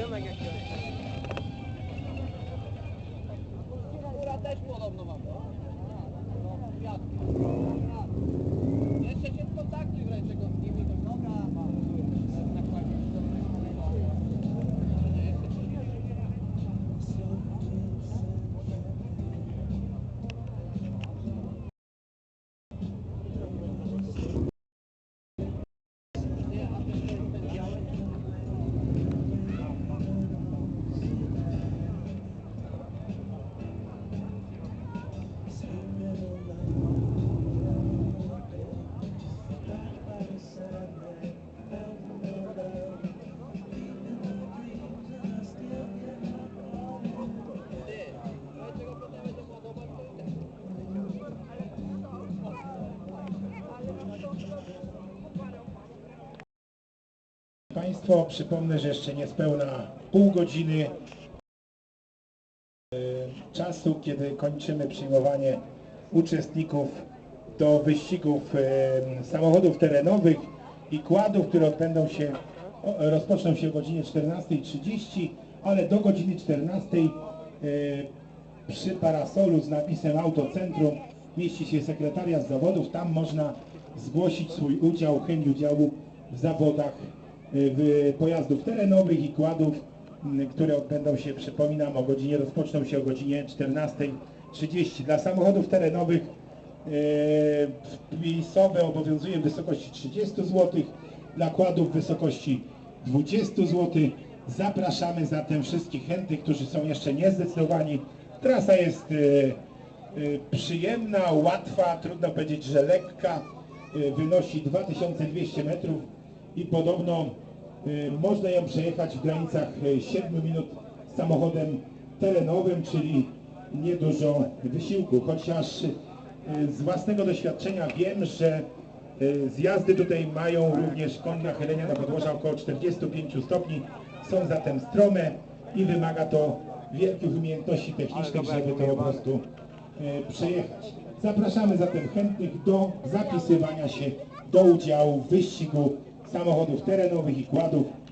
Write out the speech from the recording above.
Yana geç yana. Burada hiç bulamam. Ya. Ne seçim? Państwo, przypomnę, że jeszcze niespełna pół godziny e, czasu, kiedy kończymy przyjmowanie uczestników do wyścigów e, samochodów terenowych i kładów, które odbędą się, rozpoczną się o godzinie 14.30, ale do godziny 14.00 e, przy parasolu z napisem Autocentrum mieści się sekretariat zawodów. Tam można zgłosić swój udział, chęć udziału w zawodach pojazdów terenowych i kładów, które odbędą się, przypominam, o godzinie, rozpoczną się o godzinie 14.30. Dla samochodów terenowych y, wpisowe obowiązuje w wysokości 30 zł, dla kładów w wysokości 20 zł. Zapraszamy zatem wszystkich chętnych, którzy są jeszcze niezdecydowani. Trasa jest y, y, przyjemna, łatwa, trudno powiedzieć, że lekka. Y, Wynosi 2200 metrów i podobno y, można ją przejechać w granicach y, 7 minut samochodem terenowym, czyli niedużo wysiłku. Chociaż y, z własnego doświadczenia wiem, że y, zjazdy tutaj mają również kąt nachylenia na podłoża około 45 stopni. Są zatem strome i wymaga to wielkich umiejętności technicznych, żeby to po prostu przejechać. Zapraszamy zatem chętnych do zapisywania się do udziału w wyścigu samochodów terenowych i kładów